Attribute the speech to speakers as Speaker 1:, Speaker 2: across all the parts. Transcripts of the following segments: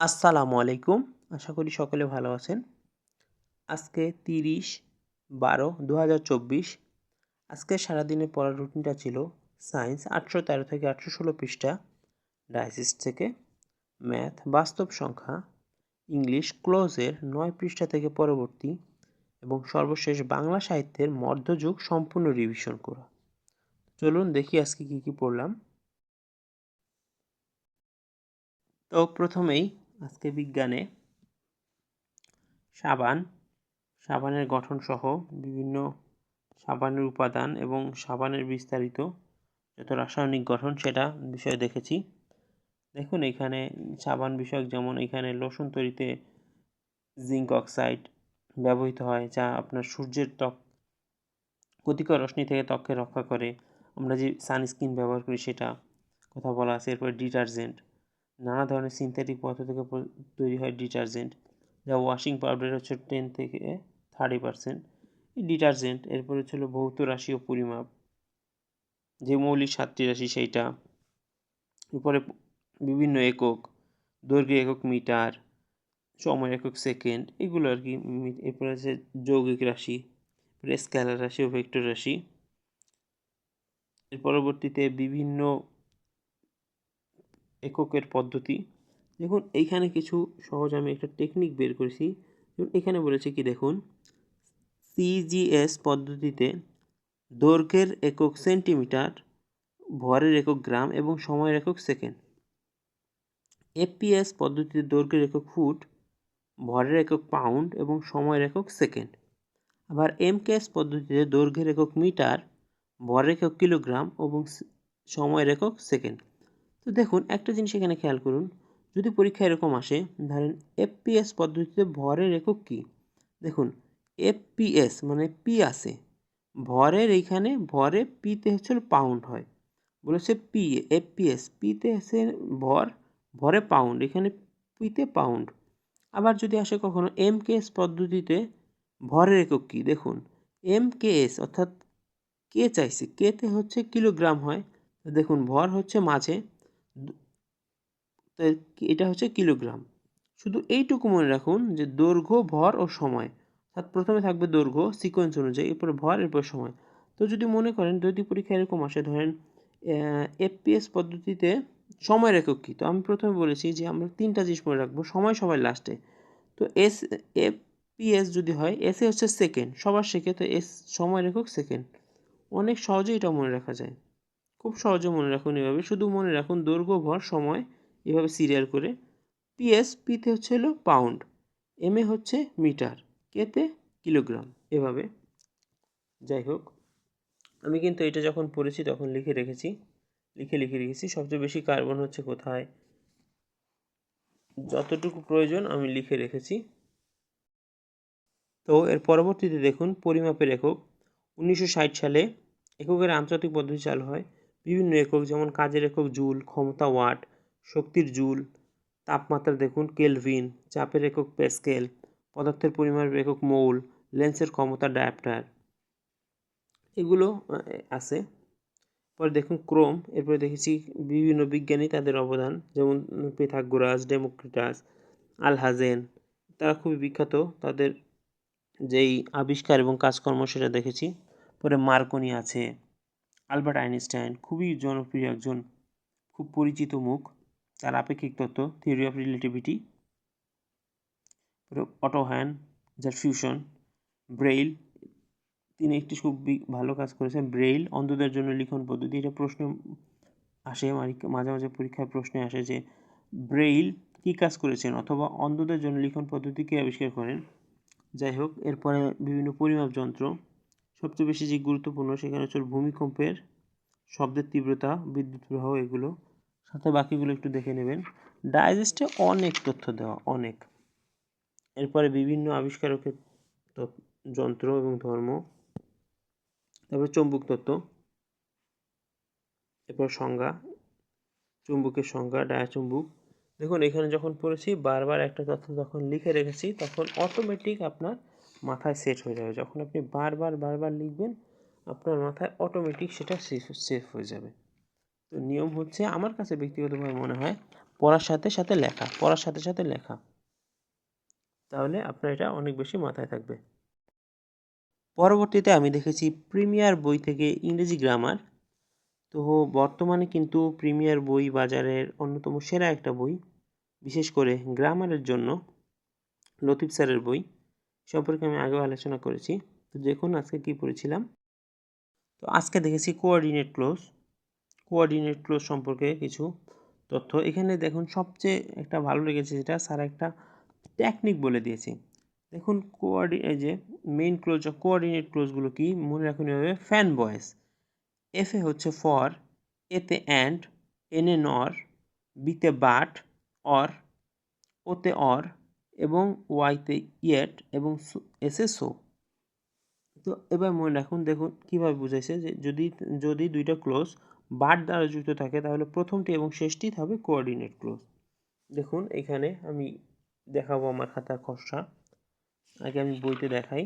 Speaker 1: আসসালামু আলাইকুম। আশা করি সকলে ভালো আছেন। আজকে তিরিশ বারো দু হাজার চব্বিশ। আজকে সারাদিনের পড়ার রুটিনটা ছিল সায়েন্স আটশো তেরো থেকে আটশো ষোলো পৃষ্ঠা, ডায়াসিস থেকে ম্যাথ বাস্তব সংখ্যা, ইংলিশ ক্লোজের নয় পৃষ্ঠা থেকে পরবর্তী এবং সর্বশেষ বাংলা সাহিত্যের মধ্যযুগ সম্পূর্ণ রিভিশন করা। চলুন দেখি আজকে কী কী পড়লাম। তো প্রথমেই আজকে বিজ্ঞানে সাবান, সাবানের গঠন সহ বিভিন্ন সাবানের উপাদান এবং সাবানের বিস্তারিত যত রাসায়নিক গঠন সেটা বিষয়ে দেখেছি। দেখুন এখানে সাবান বিষয়ক যেমন এখানে লোশন তৈরিতে জিঙ্ক অক্সাইড ব্যবহৃত হয়, যা আপনার সূর্যের ত্বক, ক্ষতিকর রশ্মি থেকে ত্বককে রক্ষা করে। আমরা যে সানস্ক্রিন ব্যবহার করি সেটা কথা বলা আছে, এরপর ডিটারজেন্ট। নানা ধরনের সিনথেটিক পদার্থ থেকে তৈরি হয় ডিটারজেন্ট, যা ওয়াশিং পাউডার হচ্ছে টেন থেকে থার্টি পার্সেন্ট ডিটারজেন্ট এরপরে ছিল ভৌত রাশি ও পরিমাপ, যে মৌলিক সাতটি রাশি সেইটা। এরপরে বিভিন্ন একক, দৈর্ঘ্য একক মিটার সময় একক সেকেন্ড, এগুলো আর কি এরপরে আছে যৌগিক রাশি স্কেলার রাশি ও ভেক্টর রাশি। এর পরবর্তীতে বিভিন্ন এককের পদ্ধতি। দেখুন, এইখানে কিছু সহজ আমি একটা টেকনিক বের করেছি। এখানে বলেছে কি, দেখুন সিজিএস পদ্ধতিতে দৈর্ঘ্যের একক সেন্টিমিটার, ভরের একক গ্রাম এবং সময়ের একক সেকেন্ড। এফপিএস পদ্ধতিতে দৈর্ঘ্যের একক ফুট, ভরের একক পাউন্ড এবং সময়ের একক সেকেন্ড। আবার এমকেএস পদ্ধতিতে দৈর্ঘ্যের একক মিটার, ভরের একক কিলোগ্রাম এবং সময়ের একক সেকেন্ড। তো দেখুন, একটা জিনিস এখানে খেয়াল করুন। যদি পরীক্ষা এরকম আসে, ধরেন এফপিএস পদ্ধতিতে ভরের একক কী? দেখুন এফপিএস মানে পি আছে। ভরের এইখানে ভরে পিতে হচ্ছে পাউন্ড হয়। বলেছে পি এফপিএস পিতে আছে ভর, ভরে পাউন্ড এখানে পিতে পাউন্ড আবার যদি আসে কখনো এম কেএস পদ্ধতিতে, ভরের একক কী? দেখুন এম কেএস অর্থাৎ কে চাইছে কেতে হচ্ছে কিলোগ্রাম হয়। দেখুন, ভর হচ্ছে মাঝে এটা হচ্ছে কিলোগ্রাম। শুধু এইটুকু মনে রাখুন যে দৈর্ঘ্য, ভর ও সময়। অর্থাৎ প্রথমে থাকবে দৈর্ঘ্য সিকোয়েন্স অনুযায়ী, এরপর ভর, এরপর সময়। তো যদি মনে করেন যদি পরীক্ষা এরকম আসে, ধরেন এফপিএস পদ্ধতিতে সময়ের একক কী? তো আমি প্রথমে বলেছি যে আমরা তিনটা জিনিস মনে রাখব, সময় সবাই লাস্টে তো এস এফপিএস যদি হয় এসে হচ্ছে সেকেন্ড সবার শেখে তো এস সময়ের একক সেকেন্ড অনেক সহজেই এটা মনে রাখা যায়। খুব সহজে মনে রাখুন এভাবে। শুধু মনে রাখুন দৈর্ঘ্য, ভর, সময় এভাবে সিরিয়াল করে। পিএস পিতে হচ্ছে হলো পাউন্ড এম এ হচ্ছে মিটার কেতে কিলোগ্রাম এভাবে। যাই হোক, আমি কিন্তু এটা যখন পড়েছি তখন লিখে রেখেছি, লিখে লিখে রেখেছি। সবচেয়ে বেশি কার্বন হচ্ছে কোথায়? যতটুকু প্রয়োজন আমি লিখে রেখেছি। তো এর পরবর্তীতে দেখুন, পরিমাপের একক। উনিশশো ষাট সালে এককের আন্তর্জাতিক পদ্ধতি চালু হয়। বিভিন্ন একক, যেমন কাজের একক জুল, ক্ষমতা ওয়াট, শক্তির জুল, তাপমাত্রা দেখুন, কেলভিন, চাপের একক প্যাসকেল পদার্থের পরিমাণের একক মৌল, লেন্সের ক্ষমতা ডায়াপ্টার এগুলো আছে। পরে দেখুন ক্রোম, এরপরে দেখেছি বিভিন্ন বিজ্ঞানী তাদের অবদান, যেমন পেথাগোরাস, ডেমোক্রিটাস, আলহাজেন, তারা খুবই বিখ্যাত। তাদের যেই আবিষ্কার এবং কাজকর্ম সেটা দেখেছি। পরে মার্কনি আছে। আলবার্ট আইনস্টাইন, খুবই জনপ্রিয় একজন, খুব পরিচিত মুখ, তার আপেক্ষিক তত্ত্ব থিওরি অফ রিলেটিভিটি অটো হ্যান যার ফিউশন ব্রেইল তিনি একটি খুব ভালো কাজ করেছেন। ব্রেইল অন্ধদের জন্য লিখন পদ্ধতি, এটা প্রশ্ন আসে মাঝে মাঝে পরীক্ষার প্রশ্নে আসে যে ব্রেইল কী কাজ করেছেন অথবা অন্ধদের জন্য লিখন পদ্ধতি কে আবিষ্কার করেন? যাই হোক, এরপরে বিভিন্ন পরিমাপ যন্ত্র সবচেয়ে বেশি যে গুরুত্বপূর্ণ সেখানে হচ্ছে ভূমিকম্পের শব্দের তীব্রতা, বিদ্যুৎ প্রবাহ এগুলো। সাথে বাকিগুলো একটু দেখে নেবেন। ডাইজেস্টে অনেক তথ্য দেওয়া, অনেক। এরপরে বিভিন্ন আবিষ্কারকের যন্ত্র এবং ধর্ম। তারপরে চৌম্বক তত্ত্ব। এরপর সংজ্ঞা, চুম্বকের সংজ্ঞা ডায়াচুম্বুক দেখুন, এখানে যখন পড়েছি, বারবার একটা তথ্য যখন লিখে রেখেছি, তখন অটোমেটিক আপনার মাথায় সেট হয়ে যাবে। যখন আপনি বারবার বারবার লিখবেন, আপনার মাথায় অটোমেটিক সেটা সেভ হয়ে যাবে। তো নিয়ম হচ্ছে আমার কাছে ব্যক্তিগতভাবে মনে হয় পড়ার সাথে সাথে লেখা, পড়ার সাথে সাথে লেখা। তাহলে আপনার এটা অনেক বেশি মাথায় থাকবে। পরবর্তীতে আমি দেখেছি প্রিমিয়ার বই থেকে ইংরেজি গ্রামার তো বর্তমানে কিন্তু প্রিমিয়ার বই বাজারের অন্যতম সেরা একটা বই। বিশেষ করে গ্রামারের জন্য লতিফ স্যারের বই। সম্পর্কে আমি আগেও আলোচনা করেছি। তো দেখুন আজকে কী পড়েছিলাম। তো আজকে দেখেছি কোঅর্ডিনেট ক্লোজ কোঅর্ডিনেট ক্লোজ সম্পর্কে কিছু তথ্য। এখানে দেখুন সবচেয়ে একটা ভালো লেগেছে যেটা স্যার একটা টেকনিক বলে দিয়েছে। দেখুন কোঅর্ডি যে মেইন ক্লোজ কোঅর্ডিনেট ক্লোজগুলো কি? মনে রাখুন এভাবে ফ্যান বয়েস এফ এ হচ্ছে ফর এতে অ্যান্ড এনে নর বিতে বাট অর ওতে অর এবং ওয়াইতে ইয়েট এবং এসে সো তো এবার মনে রাখুন, দেখুন কীভাবে বুঝাইছে যে যদি যদি দুইটা ক্লোজ বাট দ্বারা যুক্ত থাকে, তাহলে প্রথমটি এবং শেষটি হবে কোঅর্ডিনেট ক্লোজ দেখুন, এখানে আমি দেখাবো আমার খাতার খসড়া। আগে আমি বইতে দেখাই।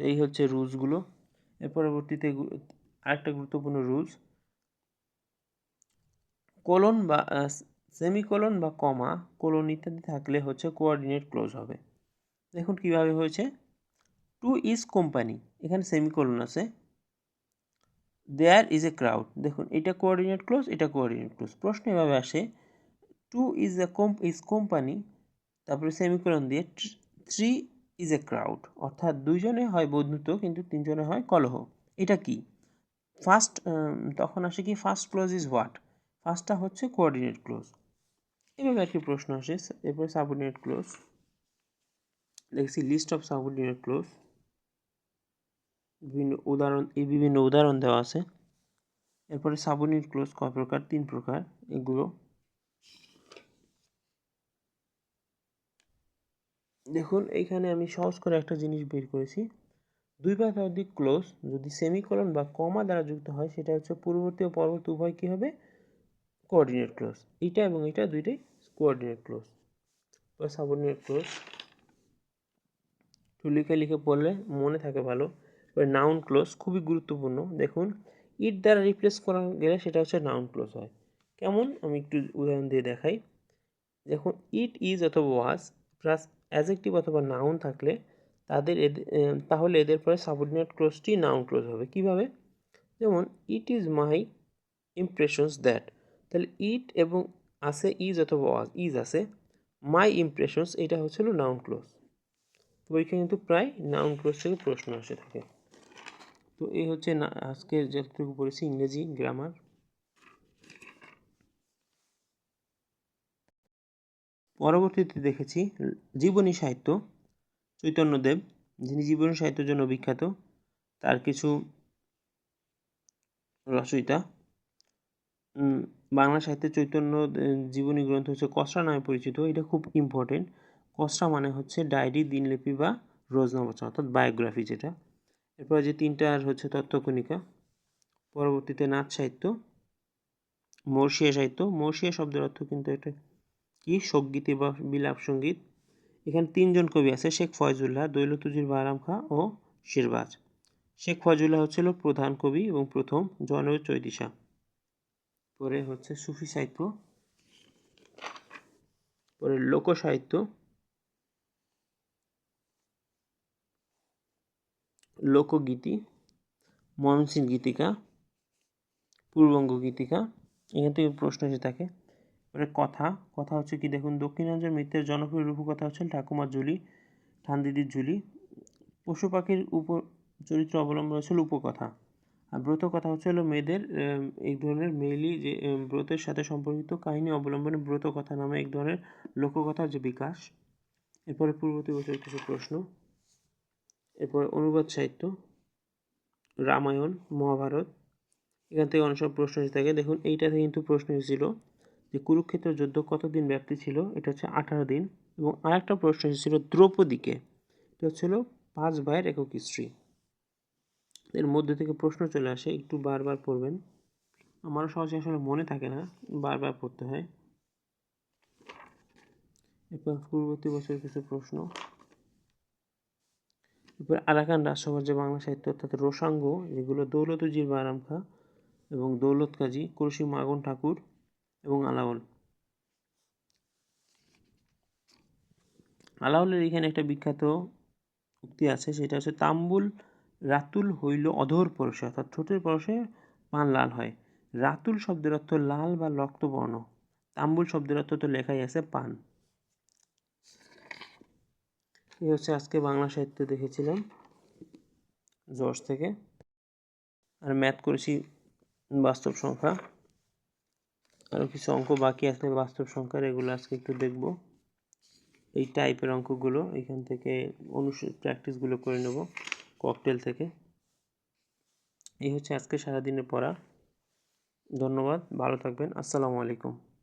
Speaker 1: তো এই হচ্ছে রুলসগুলো এর পরবর্তীতে আরেকটা গুরুত্বপূর্ণ রুলস কোলন বা সেমিকোলন বা কমা, কোলন ইত্যাদি থাকলে হচ্ছে কোঅর্ডিনেট ক্লোজ হবে। দেখুন কীভাবে হয়েছে। টু ইজ কোম্পানি, এখানে সেমিকোলন আছে। দেয়ার ইজ এ ক্রাউড, দেখুন এটা কোঅর্ডিনেট ক্লোজ, এটা কোঅর্ডিনেট ক্লোজ। প্রশ্ন এভাবে আসে, টু ইজ এ কম, ইজ কোম্পানি, তারপরে সেমিকোলন দিয়ে থ্রি ইজ এ ক্রাউড, অর্থাৎ দুইজনে হয় বন্ধুত্ব, কিন্তু তিনজনে হয় কলহ। এটা কি? ফার্স্ট তখন আসে কি? First clause is what? ফার্স্টটা হচ্ছে কোঅর্ডিনেট ক্লোজ। এভাবে একটি প্রশ্ন আসে। এরপরে সাবঅর্ডিনেট ক্লোজ দেখছি লিস্ট অফ সাবঅর্ডিনেট ক্লোজ বিভিন্ন উদাহরণ, এই বিভিন্ন উদাহরণ দেওয়া আছে। এরপরে সাবঅর্ডিনেট ক্লোজ কয় প্রকার, তিন প্রকার, এগুলো। দেখুন এইখানে আমি সহজ করে একটা জিনিস বের করেছি। দুই বা অধিক ক্লোজ যদি সেমিকোলন বা কমা দ্বারা যুক্ত হয়, সেটা হচ্ছে পূর্ববর্তী ও পরবর্তী উভয় কী হবে? কোঅর্ডিনেট ক্লোজ এটা এবং এটা দুইটাই কোঅর্ডিনেট ক্লোজ বা সাবঅর্ডিনেট ক্লোজ একটু লিখে লিখে পড়লে মনে থাকে ভালো। এবার নাউন ক্লোজ খুবই গুরুত্বপূর্ণ। দেখুন ইট দ্বারা রিপ্লেস করা গেলে সেটা হচ্ছে নাউন ক্লোজ হয়। কেমন? আমি একটু উদাহরণ দিয়ে দেখাই। দেখুন ইট ইজ অথবা ওয়াজ প্লাস অ্যাজেক্টিভ অথবা নাউন থাকলে তাদের তাহলে এদের পরে সাবঅর্ডিনেট ক্লোজটি নাউন ক্লোজ হবে। কীভাবে? যেমন it is my impressions that তাহলে ইট এবং আছে ইজ অথবা ওয়াজ ইজ আছে। মাই ইমপ্রেশনস এটা হচ্ছিল নাউন ক্লোজ পরীক্ষা কিন্তু প্রায় নাউন ক্লোজ থেকে প্রশ্ন আসে থাকে। তো এই হচ্ছে আজকে যতটুকু পড়েছি, ইংরেজি গ্রামার পরবর্তীতে দেখেছি, জীবনী সাহিত্য, চৈতন্যদেব, যিনি জীবনী সাহিত্যের জন্য বিখ্যাত, তার কিছু রচয়িতা। বাংলা সাহিত্যে চৈতন্য জীবনী গ্রন্থ হচ্ছে কসরা নামে পরিচিত। এটা খুব ইম্পর্টেন্ট কসরা মানে হচ্ছে ডায়েরি, দিনলিপি বা রোজনামচা অর্থাৎ বায়োগ্রাফি যেটা। এরপরে যে তিনটা আর হচ্ছে তত্ত্বকণিকা। পরবর্তীতে নাচ সাহিত্য, মর্ষিয়া সাহিত্য। মর্ষিয়া শব্দের অর্থ কিন্তু এটা কি? সঙ্গীতে বা বিলাপ সংগীত। এখানে তিনজন কবি আছে, শেখ ফয়জুল্লাহ দৈলতুজির বারাম খাঁ ও শেরবাজ শেখ ফয়জুল্লাহ হচ্ছিল প্রধান কবি এবং প্রথম জনৈর চৈদিশা পরে হচ্ছে সুফি সাহিত্য, পরে লোক সাহিত্য লোকগীতি ময়মনসিংহ গীতিকা পূর্ববঙ্গ গীতিকা, এখান থেকে প্রশ্ন এসে থাকে। পরে কথা কথা হচ্ছে কি দেখুন দক্ষিণাঞ্চল মিত্রের জনপ্রিয় রূপকথা হচ্ছেন ঠাকুমার ঝুলি ঠান্দিদির ঝুলি। পশু পাখির উপ, চরিত্র অবলম্বন হচ্ছে উপকথা ব্রত কথা হচ্ছে হলো মেয়েদের এক ধরনের মেইলি যে ব্রতের সাথে সম্পর্কিত কাহিনী অবলম্বনে ব্রত কথা নামে এক ধরনের লোককথার যে বিকাশ। এরপরে পূর্ববর্তী বছর কিছু প্রশ্ন। এরপরে অনুবাদ সাহিত্য, রামায়ণ, মহাভারত। এখান থেকে অনেক সব প্রশ্ন এসে থাকে। দেখুন এইটাতে কিন্তু প্রশ্ন এসেছিল যে কুরুক্ষেত্র যুদ্ধ কতদিন ব্যাপ্তি ছিল? এটা হচ্ছে আঠারো দিন। এবং আরেকটা প্রশ্ন এসেছিল দ্রৌপদীকে। এটা হচ্ছিল পাঁচ ভাইয়ের একক স্ত্রী। এর মধ্যে থেকে প্রশ্ন চলে আসে, একটু বারবার পড়বেন। আমারও সহজে আসলে মনে থাকে না, বারবার পড়তে হয়। এরপর পূর্ববর্তী বছরের কিছু প্রশ্ন। এরপর আরাকান রাজসভার যে বাংলা সাহিত্য, অর্থাৎ রোসাঙ্গ যেগুলো দৌলতজির বারাম খা এবং দৌলত কাজী কুরশি মাগন ঠাকুর এবং আলাউল। আলাউলের এখানে একটা বিখ্যাত উক্তি আছে, সেটা হচ্ছে তাম্বুল রাতুল হইল অধর পরশে, অর্থাৎ ঠোঁটের পরশে পান লাল হয়। রাতুল শব্দের অর্থ লাল বা রক্তবর্ণ তাম্বুল শব্দের অর্থ তো লেখাই আছে পান। এই হচ্ছে আজকে বাংলা সাহিত্য দেখেছিলাম, জর্জ থেকে। আর ম্যাথ করেছি বাস্তব সংখ্যা। আরও কিছু অঙ্ক বাকি আছে বাস্তব সংখ্যার, এগুলো আজকে একটু দেখব। এই টাইপের অঙ্কগুলো, এখান থেকে অনুষ্ঠিত প্র্যাকটিসগুলো করে নেব। ককটেল থেকে। এই হচ্ছে আজকে সারাদিনের পড়া। ধন্যবাদ ভালো থাকবেন। আসসালামু আলাইকুম।